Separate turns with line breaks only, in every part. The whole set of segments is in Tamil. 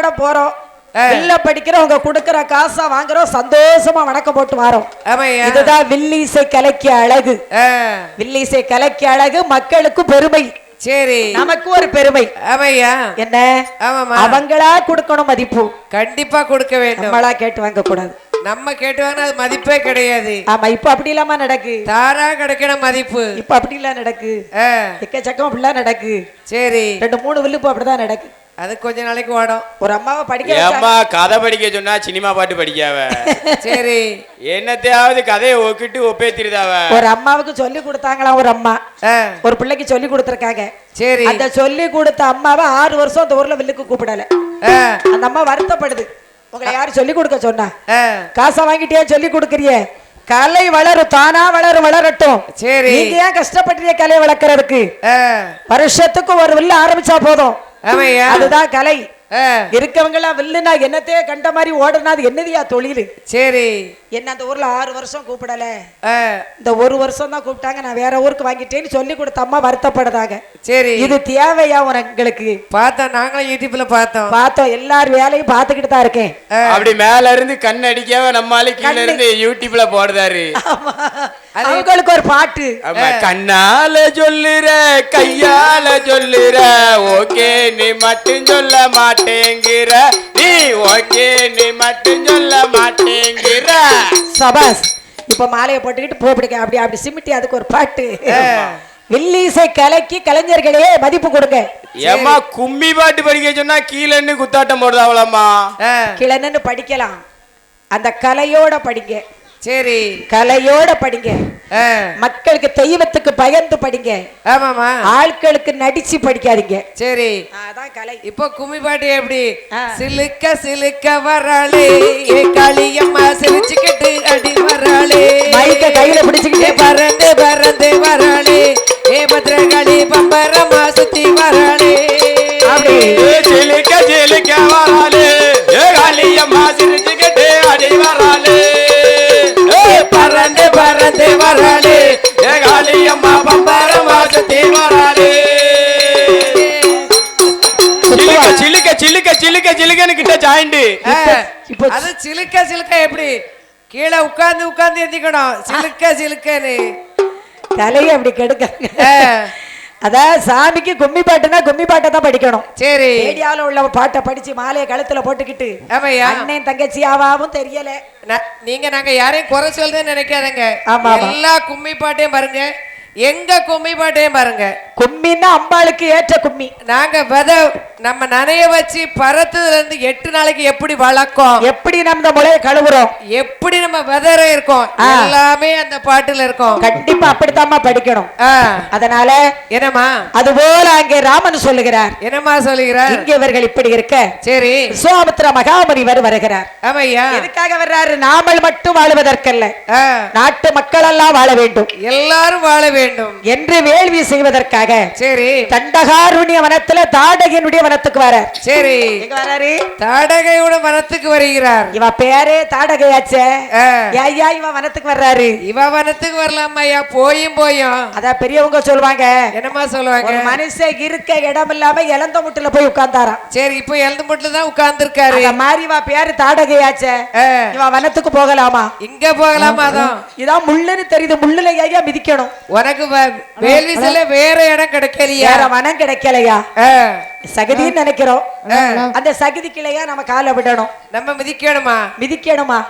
பாட போறோம். வில்ல படிக்கிறவங்க கொடுக்கிற காசா வாங்குறோம் சந்தோஷமா வணக்கம் போட்டு வரோம். இதுதான் வில்லிசை கலைக்கு அழகு. வில்லிசை கலைக்கு அழகு மக்களுக்கு பெருமை.
சரி.
நமக்கு ஒரு பெருமை.
ஆமாய்யா.
என்ன? அவங்களா கொடுக்கணும் மதிப்பு.
கண்டிப்பா கொடுக்க வேண்டும்.
நம்மளா கேட்டு வாங்க கூடாது
நம்ம கேட்டு வாங்கினா அது மதிப்பே கிடையாது.
ஆமா இப்ப அப்படி இல்லாம நடக்கு.
தாரா கிடைக்கிற மதிப்பு.
இப்ப அப்படி இல்ல நடக்கு. எக்கச்சக்கம் அப்படிலாம் நடக்கு.
சரி.
ரெண்டு மூணு வில்லுப்பு அப்படிதான் நடக்கு.
அது கொஞ்ச நாளைக்கு ஓடும்
ஒரு அம்மாவை படிக்க
ஏம்மா கதை படிக்க சொன்னா சினிமா பாட்டு படிக்காவ?
சரி.
என்னத்தையாவது கதையை ஒக்கிட்டு ஒப்பேத்திருதாவ
ஒரு அம்மாவுக்கு சொல்லி கொடுத்தாங்களாம் ஒரு அம்மா? ஒரு பிள்ளைக்கு சொல்லி கொடுத்துருக்காங்க.
சரி.
அந்த சொல்லி கொடுத்த அம்மாவை ஆறு வருஷம் அந்த ஊர்ல வில்லுக்கு கூப்பிடல. அந்த அம்மா வருத்தப்படுது. உங்களை யாரு சொல்லி கொடுக்க சொன்னா? காசை வாங்கிட்டே சொல்லி கொடுக்கறியே? கலை வளரும் தானா வளரும் வளரட்டும்.
சரி.
நீங்க ஏன் கஷ்டப்படுறீங்க கலை வளர்க்கறதுக்கு? வருஷத்துக்கு ஒரு வில்லு ஆரம்பிச்சா போதும். அதுதான் கலை.
ஆ,
இருக்கவங்க எல்லாம் வில்லுனா என்னத்தையே கண்ட மாதிரி ஓடுனா அது என்னதியா தொழில்?
சரி.
என்ன அந்த ஊர்ல ஆறு வருஷம் கூப்பிடல?
ஆ,
இந்த ஒரு வருஷம் தான் கூப்பிட்டாங்க நான் வேற ஊருக்கு வாங்கிட்டேன்னு சொல்லி கொடுத்த அம்மா வருத்தப்படுதாங்க
சரி.
இது தேவையா உங்களுக்கு
பார்த்தோம் நாங்களும் யூடியூப்ல பார்த்தோம்.
பார்த்தோம் எல்லார் வேலையும் பார்த்துக்கிட்டு தான் இருக்கேன்.
அப்படி மேல இருந்து கண் அடிக்காம நம்மால கீழ இருந்து யூடியூப்ல போடுதாரு
அவங்களுக்கு ஒரு பாட்டு.
கண்ணால சொல்லுற கையால சொல்லுற ஓகே நீ மட்டும் சொல்ல மாட்டேங்கிற நீ ஓகே நீ மட்டும் சொல்ல மாட்டேங்கிற.
சபாஸ் இப்ப மாலையை போட்டுக்கிட்டு போப்பிடுங்க அப்படி அப்படி சிமிட்டி அதுக்கு ஒரு பாட்டு. வில்லிசை கலைக்கு கலைஞர்களே மதிப்பு கொடுங்க.
ஏம்மா கும்மி பாட்டு படிக்க சொன்னா கீழன்னு குத்தாட்டம் போடுதாவளம்மா?
ஆ,
கிளன்னு படிக்கலாம். அந்த கலையோட படிங்க.
சரி.
கலையோட படிங்க. மக்களுக்கு தெய்வத்துக்கு பயந்து படிங்க.
ஆமாமா
ஆட்களுக்கு நடிச்சு படிக்காதீங்க.
சரி.
அதான் கலை.
இப்போ கும்மி பாட்டு எப்படி. சிலுக்க சிலுக்க வராளே. ஏ காளியம்மா சிரிச்சுக்கிட்டு அடி வராளே.
மைக்க கையில பிடிச்சுக்கிட்டே
பறந்து பறந்து வராளே. ஏ பத்ரகாளி பம்பரமா சுத்தி வராளே.
அப்படி.
சிலுக்க சிலுக்க வராளே. ஏ காளியம்மா சிரிச்சுக்கிட்டே சிலுக்க சிலுக்கன்னு கிட்ட ஜாயிண்ட்
அது சிலுக்க சிலுக்க எப்படி? கீழே உட்கார்ந்து உட்கார்ந்து எந்திக்கணும். சிலுக்க சிலுக்கன்னு.
கலையை அப்படி கெடுக்காங்க.
ஆ,
அதான் சாமிக்கு கும்மி பாட்டுனா கும்மி பாட்டை தான் படிக்கணும்.
சரி.
ரேடியோல உள்ள பாட்டை படிச்சு மாலையை கழுத்துல போட்டுக்கிட்டு அண்ணன் தங்கச்சி ஆவாவும் தெரியல
நீங்க நாங்க யாரையும் குறை சொல்றதுன்னு நினைக்காதங்க. எல்லா கும்மி பாட்டையும் பாருங்க. எங்க கும்மி பாட்டையும் பாருங்க.
கும்மின்னா அம்பாளுக்கு ஏற்ற கும்மி.
நாங்க வித நம்ம நனைய வச்சு பறத்ததுல இருந்து எட்டு நாளைக்கு எப்படி வளர்க்கோம்?
எப்படி நம்ம முளையை கழுவுறோம்?
எப்படி நம்ம விதற இருக்கோம். எல்லாமே அந்த பாட்டுல இருக்கும்.
கண்டிப்பா அப்படித்தாம்மா படிக்கணும். அதனால
என்னம்மா?
அதுபோல அங்கே ராமன் சொல்லுகிறார்.
என்னம்மா சொல்லுகிறார்?
இங்கே இவர்கள் இப்படி இருக்க.
சரி.
விஸ்வாமித்திர மகாமுனிவர் வருகிறார்.
ஆமையா?
எதுக்காக வர்றாரு? நாமல் மட்டும் வாழுவதற்கல்ல. நாட்டு மக்கள் எல்லாம் வாழ வேண்டும்.
எல்லாரும் வாழ வேண்டும்.
என்று வேள்வி செய்வதற்காக
சரி.
தண்டகாருண்ய வனத்துல தாடகனுடைய வனத்துக்கு வர.
சரி.
வராரு?
தாடகையோட வனத்துக்கு வருகிறார்.
இவ பேரே தாடகையாச்சே. ஐயா இவ வனத்துக்கு வர்றாரு.
இவ வனத்துக்கு வரலாம் ஐயா? போயும் போயும்.
அதான் பெரியவங்க சொல்லுவாங்க
என்னம்மா சொல்லுவாங்க?
மனுஷன் இருக்க இடம் இல்லாம இளந்த முட்டுல போய் உட்கார்ந்தாராம்.
சரி இப்போ எழுந்து மட்டும் தான் உட்கார்ந்துருக்காரு.
அந்த மாதிரி இவ பேரு தாடகையாச்சே. இவ வனத்துக்கு போகலாமா?
இங்க போகலாமா அதான்?
இதான் முள்ளுன்னு தெரியுது. முள்ளுல ஐயா மிதிக்கணும்.
உனக்கு வ- வேள்வி செல்ல வேற இடம் கிடைக்கலையா?
வேற வனம் கிடைக்கலையா? சகதின்னு நினைக்கிறோம். அந்த சகதிக்குலையா நம்ம காலை விடணும்.
நம்ம மிதிக்கணுமா?
மிதிக்கணுமா?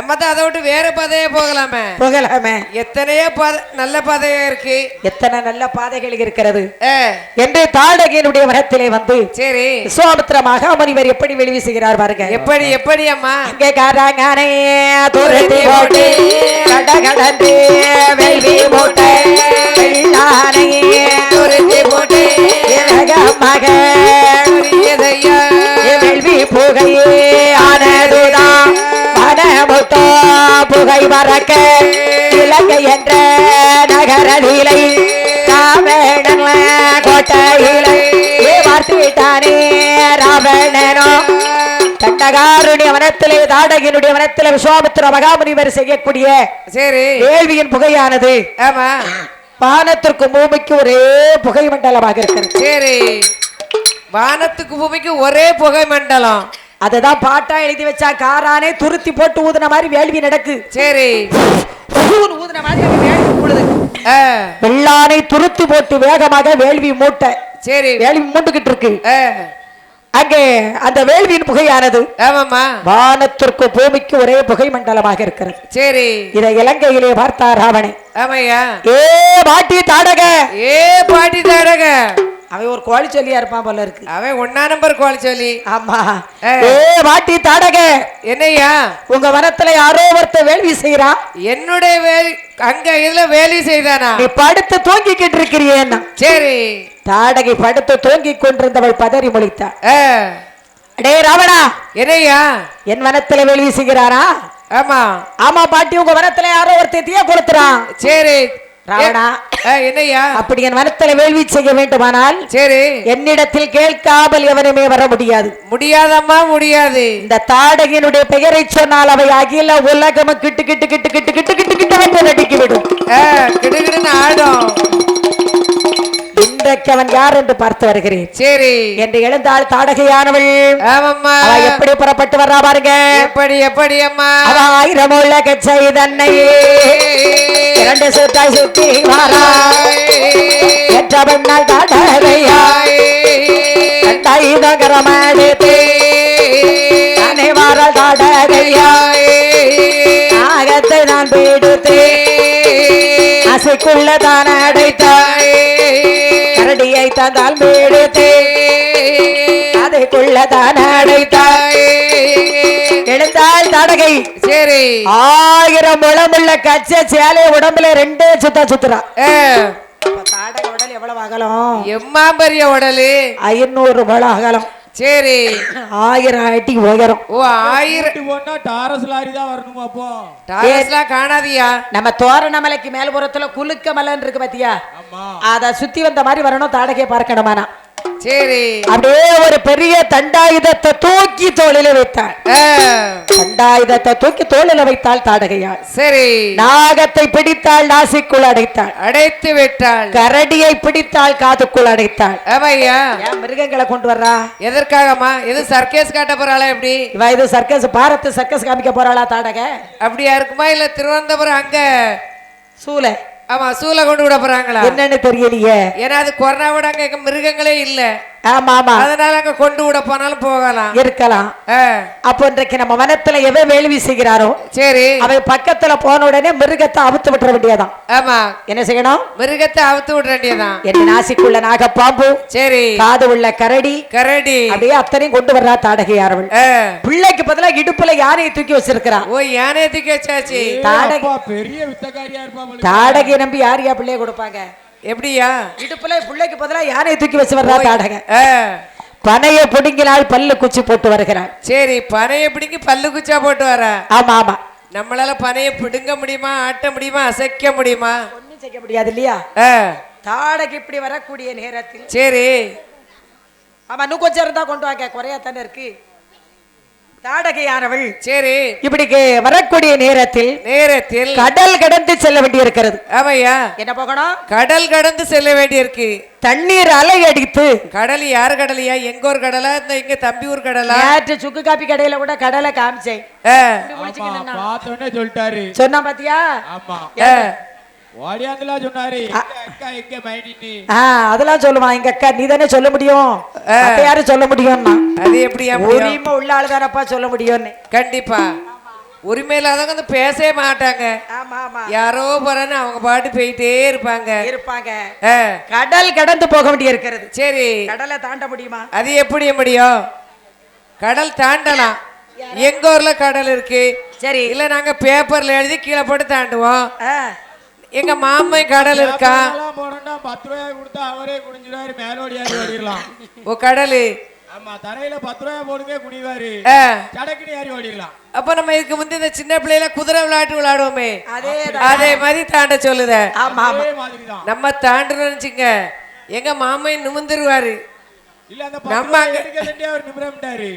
தான் அதை விட்டு வேற பாதையே போகலாமே.
போகலாமே.
எத்தனையோ பாதை நல்ல பாதையா இருக்கு.
எத்தனை நல்ல பாதைகள் இருக்கிறது. என்று தாடகையினுடைய வனத்திலே வந்து
சரி.
விஸ்வாமித்திர மகாமுனிவர் எப்படி வெளிவி செய்கிறார் பாருங்க.
எப்படி எப்படி அம்மா?
அங்கே காராங்கானே துரத்தி போட்டு கட கடந்து வெல்வி போட்டு வெள்ளானையே
துரத்தி போட்டு
வேகமாக புகை பறக்க இலங்கை என்ற நகரதிலை ராவணன் கோட்டையிலை பார்த்து விட்டானே ராவணனோ தண்டகாருடைய வனத்திலே தாடகினுடைய வனத்திலே விஸ்வாமித்திர மகாமுனிவர் செய்யக்கூடிய
சரி.
வேள்வியின் புகையானது.
ஆமா.
வானத்திற்கு பூமிக்கு ஒரே புகை மண்டலமாக இருக்கிறது.
சரி. வானத்துக்கு பூமிக்கு ஒரே புகை மண்டலம்.
அதுதான் பாட்டா எழுதி வச்சா காரானே துருத்தி போட்டு ஊதுன மாதிரி வேள்வி நடக்கு.
சரி.
ஊதுன மாதிரி வேள்வி கூடுது
ஆ,
வெள்ளானை துருத்தி போட்டு வேகமாக வேள்வி மூட்டை.
சரி.
வேள்வி மூண்டுகிட்டு இருக்கு. அங்கே அந்த வேள்வியின் புகையானது
ஆமாம்மா.
வானத்திற்கு பூமிக்கு ஒரே புகை மண்டலமாக இருக்கிறது.
சரி.
இதை இலங்கையிலே பார்த்தார் ராவணன்.
ஆமையா.
ஏ பாட்டி தாடக.
ஏ பாட்டி தாடக.
அவன் ஒரு கோழி சொல்லியா இருப்பான் போல இருக்கு.
அவன் ஒன்னா நம்பர் கோல் சொல்லி
ஆமா.
ஏ.
பாட்டி தாடக.
என்னய்யா
உங்க வனத்துல யாரோ ஒருத்த வேள்வி செய்யறான்
என்னுடைய வேலை அங்க இதுல வேலை செய்தானா?
நீ படுத்து தூங்கிக்கிட்டு இருக்கிறியேன்னா.
சரி.
தாடகை படுத்து தூங்கிக் கொண்டிருந்தவள் பதறி முழித்தாள் டே ராவணா.
என்னய்யா
என் வனத்துல வேள்வி செய்கிறாரா?
ஆமா.
ஆமா பாட்டி உங்க வனத்துல யாரோ ஒருத்தன் தீய கொளுத்துறான்.
சரி.
ராவணா. அப்படி என் வனத்துல வேள்வி செய்ய வேண்டுமானால்
சரி
என்னிடத்தில் கேட்காமல் எவனுமே வர முடியாது
முடியாதம்மா முடியாது
இந்த தாடகையினுடைய பெயரை சொன்னால் அவை அகில உலகம் கிட்டு கிட்டு கிட்டு கிட்டு கிட்டு கிட்டு கிட்டு வந்து நடிக்கி விடும்
ஆ, கிடுகிடுன்னு ஆடும்
இன்றைக்கு அவன் யார் என்று பார்த்து வருகிறேன்.
சரி.
என்று எழுந்தாள் தாடகையானவள்.
ஆமாம்மா.
எப்படி புறப்பட்டு வர்றா பாருங்க.
எப்படி எப்படி அம்மா?
ஆயிரம் உள்ள கச்சை தன்னையே இரண்டு சுத்தாய் சுத்தி வாரா. என்ற பெண்ணால் தாடகையா. கண்டாயுதகரமாடுத்து தானே வாரால் தாடகையா. நாகத்தை நான் பீடுத்து அசைக்குள்ள தான் அடைத்தாய். கரடியை தந்தால் பீடுத்து அதைக்குள்ள தான் அடைத்தாய். எழுந்தாள் தாடகை.
சரி.
ஆயிரம் முழமுள்ள கச்ச சேலை உடம்புல ரெண்டே சுத்தா சுத்துறா. உடல் எவ்வளவு அகலம்?
எம்மா பெரிய உடலு.
ஐநூறு முழம் அகலம்.
சரி.
ஆயிரம் அடி உயரம்
ஓ ஆயிரம்.
போனா டாரஸ் லாரி தான் வரணுமா அப்போ?
டாரஸ்லாம் காணாதியா?
நம்ம தோரணமலைக்கு மேல்புறத்துல குலுக்க மலைன்னு இருக்கு பாத்தியா?
ஆமா.
அத சுத்தி வந்த மாதிரி வரணும் தாடகையை பார்க்கணுமானா.
சரி.
அப்படியே ஒரு பெரிய தண்டாயுதத்தை தூக்கி தோளில வைத்தாள். தண்டாயுதத்தை தூக்கி தோளில வைத்தாள் தாடகையாள்.
சரி.
நாகத்தை பிடித்தாள் நாசிக்குள் அடைத்தாள்.
அடைத்து விட்டாள்.
கரடியை பிடித்தாள் காதுக்குள் அடைத்தாள்.
ஆமாய்யா
ஏன் மிருகங்களை கொண்டு வர்றா?
எதற்காகம்மா? எது சர்க்கேஸ் காட்ட போறாளா எப்படி?
இவ இது சர்க்கஸ் பாரத் சர்க்கஸ் காமிக்க போறாளா தாடக?
அப்படியா இருக்குமா? இல்ல திருவனந்தபுரம் அங்க?
சூலை
ஆமா சூளை கொண்டு விட போறாங்களா?
என்னன்னு தெரியலையே.
ஏன்னா அது கொரோனாவோட அங்க இங்க மிருகங்களே இல்ல.
ஆமா ஆமா
அதனால அங்க கொண்டு விட போனாலும் போகலாம்.
இருக்கலாம்.
ஆ,
அப்போ இன்றைக்கு நம்ம வனத்துல எவன் வேள்வி செய்கிறாரோ
சரி.
அவன் பக்கத்துல போன உடனே மிருகத்தை அவுத்து விட்டுற வேண்டியதான்
ஆமா.
என்ன செய்யணும்?
மிருகத்தை அவுத்து விட வேண்டியதான்
என் நாசிக்குள்ள நாகப்பாம்பு
சரி.
காது உள்ள கரடி
கரடி.
அப்படியே அத்தனையும் கொண்டு வர்றா தாடகையாரவள்
ஆ,
பிள்ளைக்கு பதிலா இடுப்புல யானையை தூக்கி வச்சிருக்கிறா.
ஓ யானை தூக்கி வச்சாச்சு.
தாடகை
பெரிய.
தாடகை நம்பி யார் யா பிள்ளைய கொடுப்பாங்க?
எப்படியா?
இடுப்புல பிள்ளைக்கு பதிலா யானையை தூக்கி வச்சு வர்றா தாடகை பனையை புடுங்கினால் பல்லு குச்சி போட்டு வருகிறாள்
சரி பனையை பிடிங்கி பல்லு குச்சா போட்டு வர
ஆமா ஆமா.
நம்மளால பனையை பிடுங்க முடியுமா ஆட்ட முடியுமா அசைக்க முடியுமா?
ஒண்ணும் செய்ய முடியாது இல்லையா? தாடகை இப்படி வரக்கூடிய நேரத்தில்
சரி.
ஆமா இன்னும் கொஞ்சம் இருந்தா கொண்டு வாங்க குறையா தானே இருக்கு. தாடகையானவள்
சரி.
இப்படி கே- வரக்கூடிய நேரத்தில்
நேரத்தில்
கடல் கடந்து செல்ல வேண்டி இருக்கிறது
ஆமையா
என்ன போகணும்?
கடல் கடந்து செல்ல வேண்டியிருக்கு.
தண்ணீர் அலை அடித்து
கடல் யார் கடலையா? எங்க ஒரு கடலா? இந்த இங்க தம்பி ஊர் கடலா?
நேற்று சுக்கு காப்பி கடையில கூட கடலை காமிச்சேன்.
சொல்லிட்டாரு.
சொன்னா பாத்தியா?
ஆமா.
ஆ,
ஓடியாந்துலா சொன்னாரு எங்க அக்கா எங்க
அதெல்லாம் சொல்லுவான் எங்க அக்கா நீ தானே சொல்ல முடியும்? யாரும் சொல்ல முடியும்னா.
அது முடியும்?
உரிமை உள்ள சொல்ல முடியும்னு.
கண்டிப்பா. உரிமை இல்லாதவங்க வந்து பேசவே மாட்டாங்க.
ஆமா ஆமா.
யாரோ போறான்னு அவங்க பாட்டு போயிட்டே இருப்பாங்க.
இருப்பாங்க.
ஆ,
கடல் கடந்து போக வேண்டி இருக்கிறது
சரி.
கடலை தாண்ட முடியுமா?
அது எப்படி முடியும்? கடல் தாண்டலாம். எங்க ஊர்ல கடல் இருக்கு?
சரி.
இல்ல நாங்க பேப்பர்ல எழுதி கீழே போட்டு தாண்டுவோம்.
ஆ,
எங்க மாமன் கடல் இருக்கா?
எல்லாம் போனோம்னா பத்து ரூபாய் கொடுத்தா அவரே குடிஞ்சிருவாரு மேலோடியாரு ஓடிடலாம்.
ஓ கடலு.
ஆமா தரையில பத்து ரூபாய் போடுங்க குனிவாரு.
ஆ,
சடக்குன்னு ஏறி ஓடிடலாம்.
அப்ப நம்ம இதுக்கு முந்தி இந்த சின்ன பிள்ளையில குதிரை விளையாட்டு விளையாடுவோமே.
அதே
அதே மாதிரி தாண்ட சொல்லுத. நம்ம தாண்டுறோம்னு வச்சுங்க எங்க மாமன் நிமிந்துருவாரு
இல்ல அந்த
நம்ம அங்க-
நிமிரம்ட்டாரு.